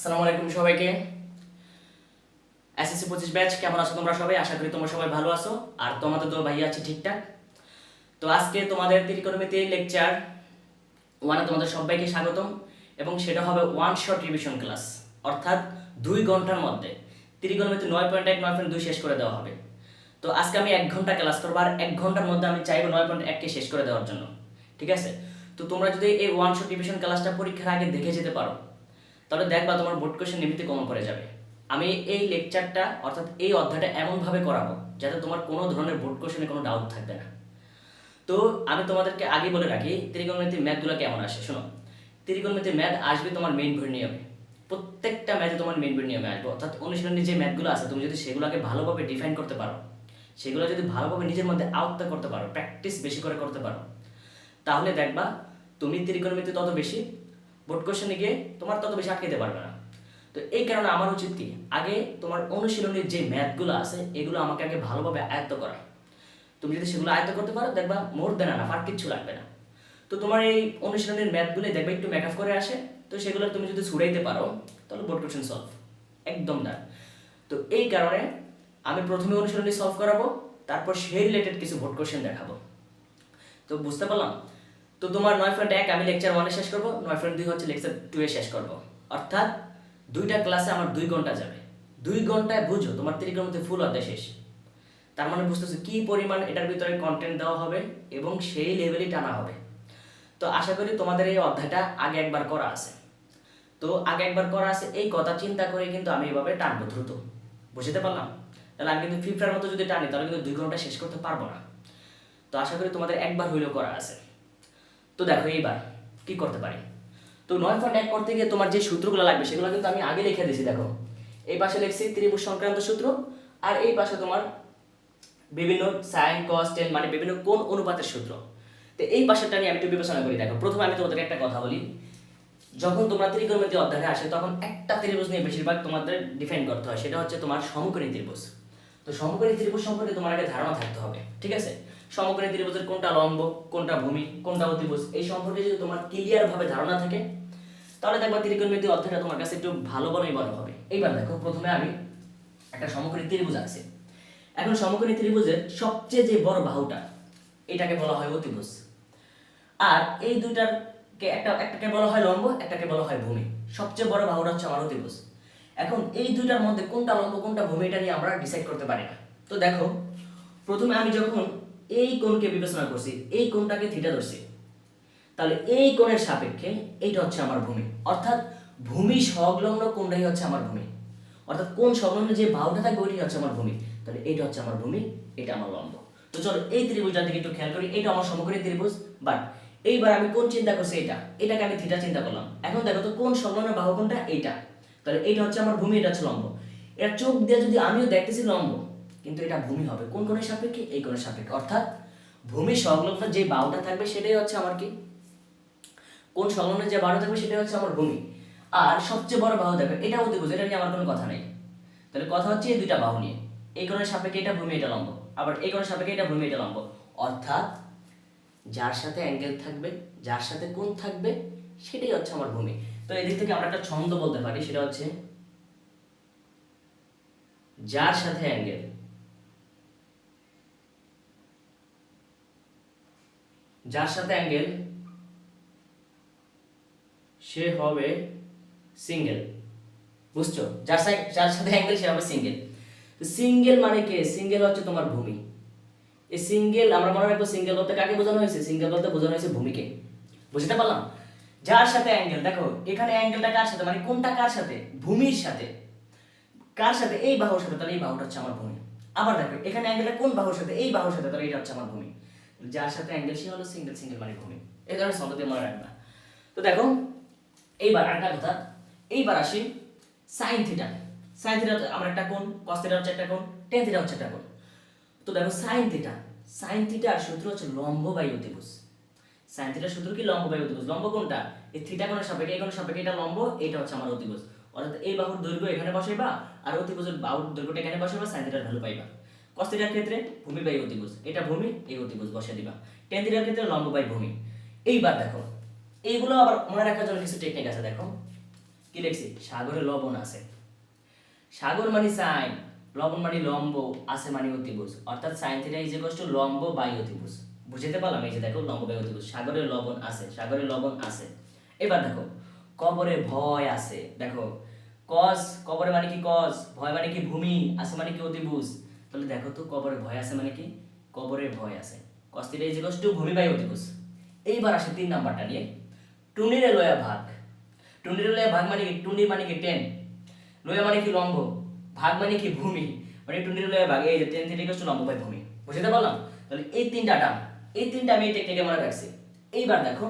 আসসালামু আলাইকুম সবাইকে। এসএসসি পঁচিশ ব্যাচ কেমন আছো তোমরা সবাই? আশা করি তোমরা সবাই ভালো আছো। আর তোমাদের তো ভাই আছে ঠিকঠাক। তো আজকে তোমাদের ত্রিকোণমিতি লেকচার ওয়ানে তোমাদের সবাইকে স্বাগতম, এবং সেটা হবে ওয়ান শর্ট রিভিশন ক্লাস অর্থাৎ দুই ঘণ্টার মধ্যে। ত্রিকোণমিতি নয় পয়েন্ট এক, নয় পয়েন্ট দুই শেষ করে দেওয়া হবে। তো আজকে আমি এক ঘণ্টা ক্লাস করব, আর এক ঘণ্টার মধ্যে আমি চাইব নয় পয়েন্ট এককে শেষ করে দেওয়ার জন্য। ঠিক আছে? তো তোমরা যদি এই ওয়ান শর্ট রিভিশন ক্লাসটা পরীক্ষার আগে দেখে যেতে পারো তাহলে দেখবা তোমার বোর্ড কোশ্চেন এমনিতে কমন পড়ে যাবে। আমি এই লেকচারটা অর্থাৎ এই অধ্যায়টা এমনভাবে করাবো, যাতে তোমার কোনো ধরনের বোর্ড কোশ্চেনে কোনো ডাউট থাকবে না। তো আমি তোমাদেরকে আগে বলে রাখি, ত্রিকোণমিতি ম্যাথগুলো কেমন আসে, শোনো। ত্রিকোণমিতি ম্যাথ আসবে তোমার মেইন বই নিয়মে। প্রত্যেকটা ম্যাথে তোমার মেইন বই নিয়মে আসবে, অর্থাৎ অনুশীলনী যে ম্যাথগুলো আছে, তুমি যদি সেগুলোকে ভালোভাবে ডিফাইন করতে পারো, সেগুলো যদি ভালোভাবে নিজের মধ্যে আয়ত্ত করতে পারো প্র্যাকটিস বেশি করে করতে পারো, তাহলে দেখবা তুমি ত্রিকোণমিতি তত বেশি বোর্ড কোশ্চেনে গিয়ে তোমার তত বেশি আটকে দিতে পারবে না। তো এই কারণে আমার উচিত কি? আগে তোমার অনুশীলনের যে ম্যাথগুলো আছে, এগুলো আমাকে আগে ভালোভাবে আয়ত্ত করা। তুমি যদি সেগুলো আয়ত্ত করতে পারো, দেখবা মোর দেনা না আর কিচ্ছু লাগবে না। তো তোমার এই অনুশীলনের ম্যাথগুলো দেখবে, একটু মেকআপ করে আসে। তো সেগুলো তুমি যদি ছুড়াইতে পারো, তাহলে বোর্ড কোশ্চেন সলভ একদম না তো এই কারণে আমি প্রথমে অনুশীলনী সলভ করাবো, তারপর সেই রিলেটেড কিছু বোর্ড কোশ্চেন দেখাবো। তো বুঝতে পারলাম? তো তোমার নয় পয়েন্ট এক, আমি লেকচার ওয়ানে শেষ করব, নয় পয়েন্ট দুই হচ্ছে লেকচার টু এ শেষ করব। অর্থাৎ দুইটা ক্লাসে আমার দুই ঘণ্টা যাবে। দুই ঘন্টায় বুঝো, তোমার ত্রিকোণমিতি ফুল অধ্যায় শেষ। তার মানে বুঝতেছো কি পরিমাণ এটার ভিতরে কন্টেন্ট দেওয়া হবে এবং সেই লেভেলই টানা হবে। তো আশা করি তোমাদের এই অধ্যায়টা আগে একবার করা আছে। তো আগে একবার করা আছে, এই কথা চিন্তা করে কিন্তু আমি এভাবে টানবো দ্রুত। বুঝতে পারলাম? তাহলে আমি কিন্তু ফিফটার মতো যদি টানি, তাহলে কিন্তু দুই ঘণ্টা শেষ করতে পারব না। তো আশা করি তোমাদের একবার হইলেও করা আছে। তো দেখো এইবার, কি করতে পারি? তো নয় পয়েন্ট এক করতে গিয়ে তোমার যে সূত্রগুলো লাগবে, সেগুলো কিন্তু আমি আগে লিখে দিয়েছি, দেখো। এই পাশে লিখছি ত্রিভুজ সংক্রান্ত সূত্র, আর এই পাশে তোমার বিভিন্ন সাইন কস টেন মানে বিভিন্ন কোন অনুপাতের সূত্র। তো এই পাশেরটা নিয়ে আমি একটু বিবেচনা করি, দেখো। প্রথমে আমি তোমাদেরকে একটা কথা বলি। যখন তোমরা ত্রিকোণমিতি অধ্যায়ে আসে, তখন একটা ত্রিভুজ নিয়ে বেশিরভাগ তোমাদের ডিফাইন করতে হয়, সেটা হচ্ছে তোমার সমকোণী ত্রিভুজ। তো সমকোণী ত্রিভুজ সম্পর্কে তোমার আগে ধারণা থাকতে হবে, ঠিক আছে? সমকোণী ত্রিভুজের কোনটা লম্ব, কোনটা ভূমি, কোনটা অতিভুজ, এই সম্পর্কে যদি তোমার ক্লিয়ার ভাবে ধারণা থাকে, তাহলে দেখবা ত্রিকোণমিতি অধ্যায়টা তোমার কাছে একটু ভালো বড়ই বড় হবে। এইবার দেখো, প্রথমে আমি একটা সমকোণী ত্রিভুজ আছে এখন সমকোণী ত্রিভুজের সবচেয়ে যে বড় বাহুটা, এটাকে বলা হয় অতিভুজ। আর এই দুইটার একটা, একটাকে বলা হয় লম্ব, একটাকে বলা হয় ভূমি। সবচেয়ে বড় বাহুটা হচ্ছে আমার অতিভুজ। এখন এই দুইটার মধ্যে কোনটা লম্ব, কোনটা ভূমি, এটা নিয়ে আমরা ডিসাইড করতে পারি না। তো দেখো, প্রথমে আমি যখন এই কোণকে বিবেচনা করছি, এই কোণটাকে থিটা ধরছি। তাহলে এই কোণের সাপেক্ষে এইটা হচ্ছে আমার ভূমি। অর্থাৎ ভূমি সংলগ্ন কোণটাই হচ্ছে আমার ভূমি। অর্থাৎ কোন সংলগ্ন যে বাহুটা থাকবে ওইটাই হচ্ছে আমার ভূমি। তাহলে এইটা হচ্ছে আমার ভূমি, এটা আমার লম্ব। তো চলো এই ত্রিভুজটার দিকে একটু খেয়াল করি, এটা আমার সমকোণী ত্রিভুজ বাট এইবার আমি কোন চিন্তা করছি এটা, এটাকে আমি থিটা চিন্তা করলাম। এখন দেখো তো কোন সংলগ্ন বাহু কোনটা এইটা। তাহলে এইটা হচ্ছে আমার ভূমি, এটা হচ্ছে লম্ব। এটা চোখ দিয়ে যদি আমিও দেখতেছি লম্ব কিন্তু এটা ভূমি হবে। কোন কোণের সাপেক্ষে? এই কোণের সাপেক্ষে। অর্থাৎ ভূমি সংলগ্ন যে বাহুটা থাকবে সেটাই হচ্ছে আমার কি? কোন সংলগ্ন যে বাহু থাকবে সেটাই হচ্ছে আমার ভূমি। আর সবচেয়ে বড় বাহু দেখো এটা অতিভুজ এটা নিয়ে আমার কোনো কথা নেই। তাহলে কথা হচ্ছে এই দুইটা বাহু নিয়ে। এই কোণের সাপেক্ষে এটা ভূমি, এটা লম্ব। আবার এই কোণের সাপেক্ষে এটা ভূমি, এটা লম্ব। অর্থাৎ যার সাথে অ্যাঙ্গেল থাকবে, যার সাথে কোণ থাকবে, সেটাই হচ্ছে আমার ভূমি। তো এদিক থেকে আমরা একটা ছন্দ বলতে পারি, সেটা হচ্ছে যার সাথে অ্যাঙ্গেল যার সাথে অ্যাঙ্গেল সে হবে সিঙ্গেল বুঝছ? যার সাথে যার সাথে অ্যাঙ্গেল সে হবে সিঙ্গেল তো সিঙ্গেল মানে কে? সিঙ্গেল হচ্ছে তোমার ভূমি। এই সিঙ্গেল আমরা মনে রাখব সিঙ্গেল বলতে কাকে বোঝানো হয়েছে? সিঙ্গেল বলতে বোঝানো হয়েছে ভূমিকে। বুঝতে পারলাম? যার সাথে অ্যাঙ্গেল দেখো, এখানে অ্যাঙ্গেলটা কার সাথে? মানে কোনটা কার সাথে? ভূমির সাথে। কার সাথে? এই বাহুর সাথে। তাহলে এই বাহুটা হচ্ছে আমার ভূমি। আবার দেখো, এখানে অ্যাঙ্গেলটা কোন বাহুর সাথে? এই বাহুর সাথে। তাহলে এটা হচ্ছে আমার ভূমি। যার সাথে অ্যাঙ্গেল সে হলো সিঙ্গেল সিঙ্গেল মানে ভূমি এই ধরনের দিয়ে মনে রাখবা তো দেখো, এইবার আরেকটা কথা, এইবার আসি সাইন থিটা সাইন থিটা আমার একটা কোণ কস থিটা হচ্ছে একটা কোণ টেন থিটা হচ্ছে একটা কোণ। তো দেখো সাইন থিটা সাইন থিটার সূত্র হচ্ছে লম্ব বাই অতিভুজ। সাইন থিটার সূত্র কি লম্ব বাই অতিভুজ? লম্ব কোনটা এই থিটা কোণের সাপেক্ষে, এই কোণের সাপেক্ষে এটা লম্ব, এটা হচ্ছে আমার অতিভুজ। অর্থাৎ এই বাহুর দৈর্ঘ্য এখানে বসাইবা, আর অতিভুজের বাহুর দৈর্ঘ্যটা এখানে বসাইবা সাইন থিটার ভ্যালু পাইবা। কস ক্ষেত্রে ভূমি বাই অতিভুজ এটা ভূমি, এই অতিভুজ বসে দিবা। টেন ক্ষেত্রে লম্ব বাই ভূমি। এইবার দেখো, এইগুলো আবার মনে রাখার জন্য কিছু টেকনিক আছে, দেখো। কি লিখছি? সাগরে লবণ আছে। সাগর মানে সাইন, লবণ মানে লম্ব, আছে মানে অতিভুজ অর্থাৎ sine theta is equal to লম্ব বাই অতিভুজ বুঝতে পারলাম? এই যে দেখো, লম্ব বাই অতিভুজ সাগরে লবণ আছে, সাগরে লবণ আছে। এবার দেখো, কবরে ভয় আছে। দেখো, কস, কবরে মানে কি কজ ভয় মানে কি ভূমি, আছে মানে কি অতিভুজ তাহলে দেখো তো কবরে ভয় আছে মানে কি? কবরে ভয় আছে। থিটা ইজ ইকুয়াল টু ভূমি বাই অতিভুজ এইবার আসে তিন নাম্বারটা নিয়ে। টুনিরে লয়া ভাগ। টুনিরে লয়া ভাগ মানে কি? টুনি মানে কি টেন? লয়া মানে কি লম্ব? ভাগ মানে কি ভূমি? মানে টুনির লয়া ভাগ, এই যে টেন থিটা ইকুয়াল টু লম্ব বাই ভূমি। বুঝতে পারলাম? তাহলে এই তিনটা টার্ম এই তিনটা আমি এই টেকনিকে মনে রাখছি। এইবার দেখো,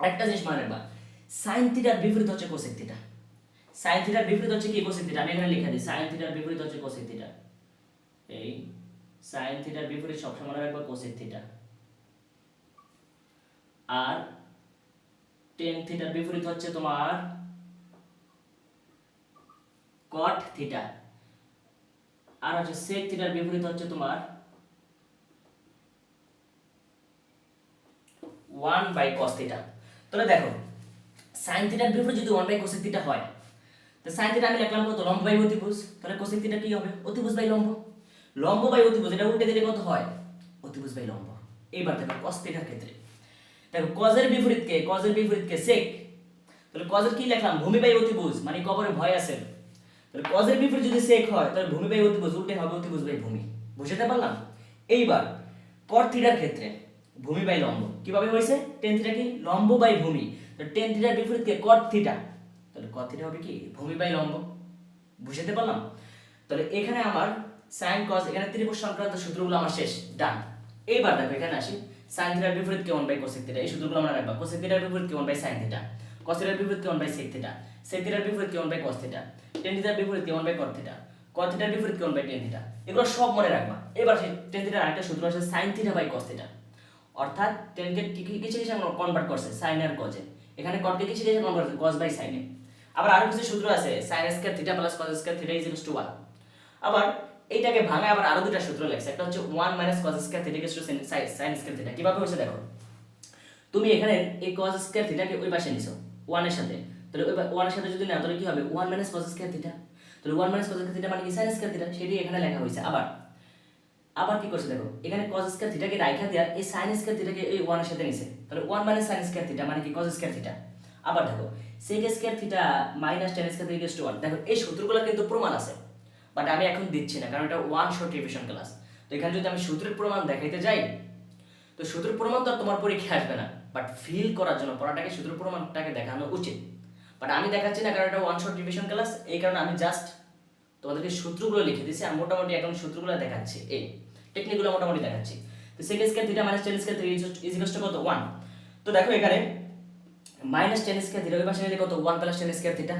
একটা জিনিস মনে রাখবা। সাইন থিটার বিপরীত হচ্ছে কোসেক থিটা। সাইন থিটার বিপরীত হচ্ছে কি কোসেক থিটা? আমি এখানে লিখে দিই, সাইন থিটার বিপরীত হচ্ছে কোসেক থিটা। এই সাইন থিটার বিপরীত সবসময় মনে রাখবা কোসেক থিটা আর টেন থিটার বিপরীত হচ্ছে তোমার কট থিটা আর হচ্ছে সেক থিটার বিপরীত হচ্ছে তোমার ওয়ান বাই কস থিটা তাহলে দেখো সাইন থিটার বিপরীত যদি ওয়ান বাই কোসেক থিটা হয়, তো সাইন থিটা আমি লিখলাম কত? লম্ব বাই অতিভুজ। তাহলে কোসেক থিটা কি হবে? অতিভুজ বাই লম্ব। লম্ব বাই অতিভুজ, এটা উল্টে দিলে কত হয়? অতিভুজ বাই লম্ব। এইবার দেখো কস থিটার ক্ষেত্রে দেখো কজের বিপরীত কে? কজের বিপরীত কে? সেক তাহলে কজের কি লিখলাম? ভূমি বাই অতিভুজ মানে কবরে ভয় আছে। তাহলে কজের বিপরীত যদি সেক হয়, তাহলে ভূমি বাই অতিভুজ, উল্টে হবে অতিভুজ বাই ভূমি। বুঝতে পারলাম? এইবার কট থিটার ক্ষেত্রে ভূমি বাই লম্ব। কীভাবে হয়েছে? টেন থিটা কি? লম্ব বাই ভূমি। তো টেন থিটার বিপরীত কে? কট থিটা তাহলে কট থিটা হবে কি? ভূমি বাই লম্ব। বুঝতে পারলাম? তাহলে এখানে আমার সাইন কজ এখানে ত্রিভুজ সংক্রান্ত সূত্রগুলো আমার শেষ, ডান। এইবার দেখো, এখানে আসি। সাইন থিটার বিপরীত কে ওয়ান বাই কোসেক থিটা এই সূত্রগুলো আমরা রাখবা। কোসেক থিটার বিপরীত কে one by sine theta cos থিটার বিপরীত কে one by sec theta sec থিটার বিপরীত কে one by cos theta tan থিটার বিপরীত কে one by cot theta cot থিটার বিপরীত কে ওয়ান বাই টেন থিটা এগুলো সব মনে রাখবা। এবার সেই টেন থিটার আরেকটা সূত্র আছে sine theta by cos theta অর্থাৎ টেনকে কিছু কিছু কনভার্ট করছে? সাইন আর কজে এখানে কটকে কিছু কিছু কনভার্ট করছে? কস বাই সাইনে আবার আরও কিছু সূত্র আছে sine square theta plus cos square theta is to one আবার এইটাকে ভাঙা আবার আরও দুটা সূত্র লেখছে। একটা হচ্ছে one minus cos square theta to sine square theta কীভাবে হচ্ছে দেখো? তুমি এখানে এই কস স্কয়ার থিটাকে ওই পাশে নিছো ওয়ানের সাথে। তাহলে ওই ওয়ানের সাথে যদি নাও, তাহলে কি হবে? ওয়ান মাইনাস স্কয়ার থিটা তাহলে ওয়ান মাইনাস স্কয়ার থিটা মানে কি? সাইন স্কয়ার থিটা এখানে লেখা হয়েছে। আবার আবার কি করছে দেখো? এখানে cos স্কয়ার থিটাকে রাইখা দেয়া এই sin স্কয়ার থিটাকে এই 1 এর সাথে নিছে। তাহলে 1 মানে sin স্কয়ার থিটা মানে কি? cos স্কয়ার থিটা আবার দেখো, sec square theta minus tan square theta equal 1 দেখো, এই সূত্রগুলো কিন্তু প্রমাণ আছে। বাট আমি এখন দিচ্ছি না, কারণ এটা ওয়ান শর্ট রিভিশন ক্লাস তো এখানে যদি আমি সূত্রের প্রমাণ দেখাইতে যাই, তো সূত্রের প্রমাণ তো আর তোমার পরীক্ষায় আসবে না। বাট ফিল করার জন্য পড়াটাকে, সূত্রের প্রমাণটাকে দেখানো উচিত। বাট আমি দেখাচ্ছি না কারণ এটা ওয়ান শর্ট রিভিশন ক্লাস এই কারণে আমি জাস্ট তোমাদেরকে সূত্রগুলো লিখে দিচ্ছি আর মোটামুটি এখন সূত্রগুলো দেখাচ্ছি। এই টেকনিকগুলো মোটামুটি দেখাচ্ছি। তো sec square theta minus tan square theta is equal to কত? ওয়ান তো দেখো এখানে মাইনাস টেন স্কয়ার থিটা ওই পাশে কত? One plus tan square theta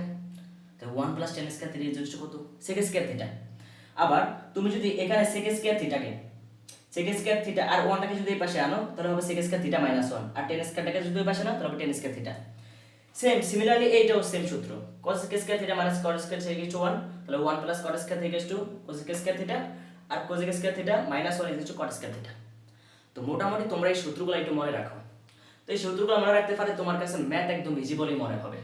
তো 1 plus tan square theta is কত? সেক স্কয়ার থিটা আবার তুমি যদি এখানে সেক স্কয়ার থিটাকে সেক স্কয়ার থিটা আর 1টাকে যদি এই পাশে আনো, তাহলে হবে সেক স্কয়ার থিটা মাইনাস 1 আর টেন স্কয়ারটাকে যদি ওই পাশে নাও, তাহলে হবে tan square theta same similarly এইটাও সেম সূত্র। থিটা মাইনাস ইকুয়াল টু 1 তাহলে 1 প্লাস ইকুয়াল টু থিটা আর থিটা মাইনাস 1 ইকুয়াল থিটা তো মোটামুটি তোমরা এই সূত্রগুলো একটু মনে রাখো। তো এই সূত্রগুলো মনে রাখতে পারলে তোমার কাছে ম্যাথ একদম ইজি বলেই মনে হবে।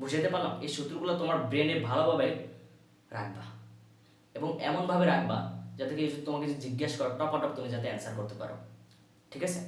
বুঝতে পারলাম, এই সূত্রগুলো তোমার ব্রেনে ভালোভাবে রাখবা এবং এমনভাবে রাখবা যাতে কি তোমাকে জিজ্ঞেস করো টপ টপ তুমি যাতে অ্যান্সার করতে পারো। ঠিক আছে?